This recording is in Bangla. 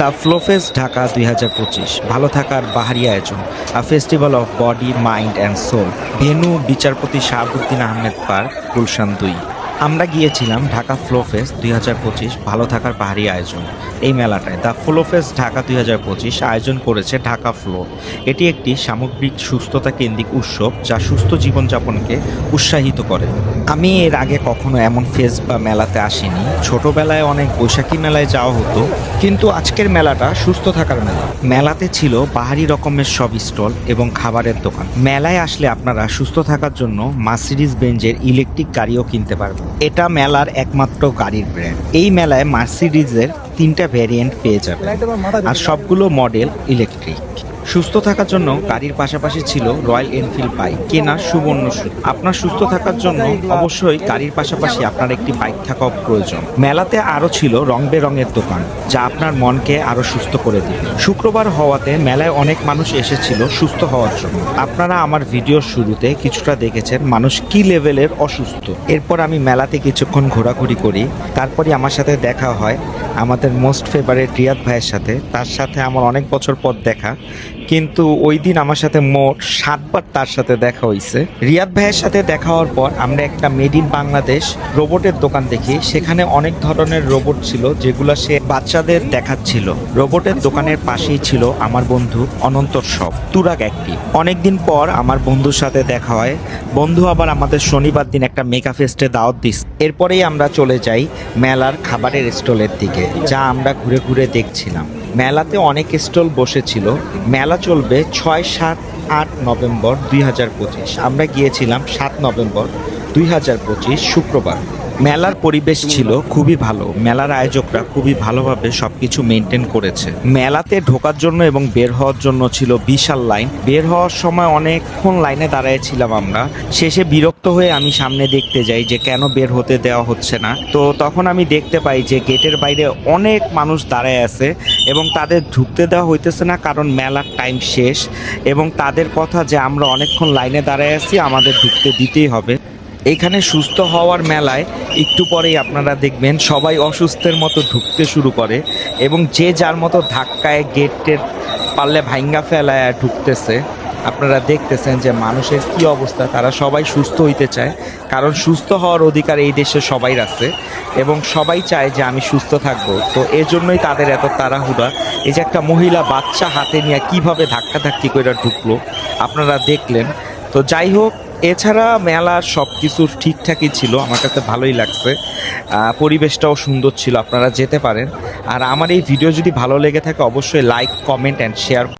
দ্য ফ্লোফেস ঢাকা, দুই হাজার পঁচিশ। ভালো থাকার বাহারি আয়োজন a festival of body, mind and soul. Venue বিচারপতি শাহাবুদ্দিন আহমেদ পার্ক, গুলশান দুই। আমরা গিয়েছিলাম ঢাকা ফ্লোফেস দুই হাজার পঁচিশ ভালো থাকার পাহাড়ি আয়োজন, এই মেলাটায়। দ্য ফ্লোফেস ঢাকা দুই হাজার পঁচিশ আয়োজন করেছে ঢাকা ফ্লো এটি একটি সামগ্রিক সুস্থতা কেন্দ্রিক উৎসব যা সুস্থ জীবনযাপনকে উৎসাহিত করে। আমি এর আগে কখনো এমন ফেস বা মেলাতে আসিনি। ছোটবেলায় অনেক বৈশাখী মেলায় যাওয়া হতো, কিন্তু আজকের মেলাটা সুস্থ থাকার মেলা। মেলাতে ছিল পাহাড়ি রকমের সব স্টল এবং খাবারের দোকান। মেলায় আসলে আপনারা সুস্থ থাকার জন্য মার্সিডিজ বেঞ্জের ইলেকট্রিক গাড়িও কিনতে পারবেন। এটা মেলার একমাত্র গাড়ির ব্র্যান্ড এই মেলায় মার্সিডিজের তিনটা ভ্যারিয়েন্ট পেয়ে যাবে আর সবগুলো মডেল ইলেকট্রিক সুস্থ থাকার জন্য গাড়ির পাশাপাশি ছিল রয়্যাল এনফিল্ড বাইক। কেনা সুবর্ণ আপনার সুস্থ থাকার জন্য অবশ্যই গাড়ির পাশাপাশি আপনার একটি বাইক থাকা প্রয়োজন। মেলাতে আরও ছিল রং বেরঙের দোকান, যা আপনার মনকে আরও সুস্থ করে দিবে। শুক্রবার হওয়াতে মেলায় অনেক মানুষ এসেছিল সুস্থ হওয়ার জন্য। আপনারা আমার ভিডিওর শুরুতে কিছুটা দেখেছেন মানুষ কি লেভেলের অসুস্থ। এরপর আমি মেলাতে কিছুক্ষণ ঘোরাঘুরি করি। তারপরে আমার সাথে দেখা হয় আমাদের মোস্ট ফেভারেট রিয়াদ ভাইয়ের সাথে। তার সাথে আমার অনেক বছর পর দেখা। কিন্তু ওই দিন আমার সাথে মোট সাতবার তার সাথে দেখা হয়েছে। রিয়াদ ভাইয়ের সাথে দেখা হওয়ার পর আমরা একটা মেড ইন বাংলাদেশ রোবটের দোকান দেখি। সেখানে অনেক ধরনের রোবট ছিল যেগুলো সে বাচ্চাদের দেখাচ্ছিল। রোবটের দোকানের পাশেই ছিল আমার বন্ধু অনন্তর সব, তুরাগ একটি। অনেকদিন পর আমার বন্ধুর সাথে দেখা হয়। বন্ধু আবার আমাদের শনিবার দিন একটা মেগা ফেস্টে দাওয়াত দিস। এরপরেই আমরা চলে যাই মেলার খাবারের স্টলের দিকে, যা আমরা ঘুরে ঘুরে দেখছিলাম। মেলাতে অনেক স্টল বসেছিল। মেলা চলবে ছয়, সাত, আট নভেম্বর দুই হাজার পঁচিশ। আমরা গিয়েছিলাম সাত নভেম্বর দুই হাজার পঁচিশ শুক্রবার। মেলার পরিবেশ ছিল খুবই ভালো। মেলার আয়োজকরা খুবই ভালোভাবে সবকিছু মেনটেন করেছে। মেলাতে ঢোকার জন্য এবং বের হওয়ার জন্য ছিল বিশাল লাইন বের হওয়ার সময় অনেকক্ষণ লাইনে দাঁড়িয়েছিলাম আমরা। শেষে বিরক্ত হয়ে আমি সামনে দেখতে যাই যে কেন বের হতে দেওয়া হচ্ছে না। তো তখন আমি দেখতে পাই যে গেটের বাইরে অনেক মানুষ দাঁড়ায় আছে এবং তাদের ঢুকতে দেওয়া হইতেছে না কারণ মেলার টাইম শেষ এবং তাদের কথা যে আমরা অনেকক্ষণ লাইনে দাঁড়ায় আছি, আমাদের ঢুকতে দিতেই হবে। এখানে সুস্থ হওয়ার মেলায় একটু পরেই আপনারা দেখবেন সবাই অসুস্থের মতো ঢুকতে শুরু করে এবং যে যার মতো ধাক্কায় গেটের পারলে ভাইঙ্গা ফেলায় ঢুকতেছে, আপনারা দেখতেছেন যে মানুষের কি অবস্থা, তারা সবাই সুস্থ হইতে চায়। কারণ সুস্থ হওয়ার অধিকার এই দেশে সবাই আছে এবং সবাই চায় যে আমি সুস্থ থাকব। তো এজন্যই তাদের এত তাড়াহুড়া। এই যে একটা মহিলা বাচ্চা হাতে নিয়ে কীভাবে ধাক্কাধাক্কি করে ঢুকলো, আপনারা দেখলেন। তো যাই হোক এছাড়া মেলা সব কিছু ঠিকঠাকই ছিল, আমার কাছে ভালোই লাগছে। পরিবেশটাও সুন্দর ছিল, আপনারা যেতে পারেন। আর আমার এই ভিডিও যদি ভালো লেগে থাকে, অবশ্যই লাইক কমেন্ট অ্যান্ড শেয়ার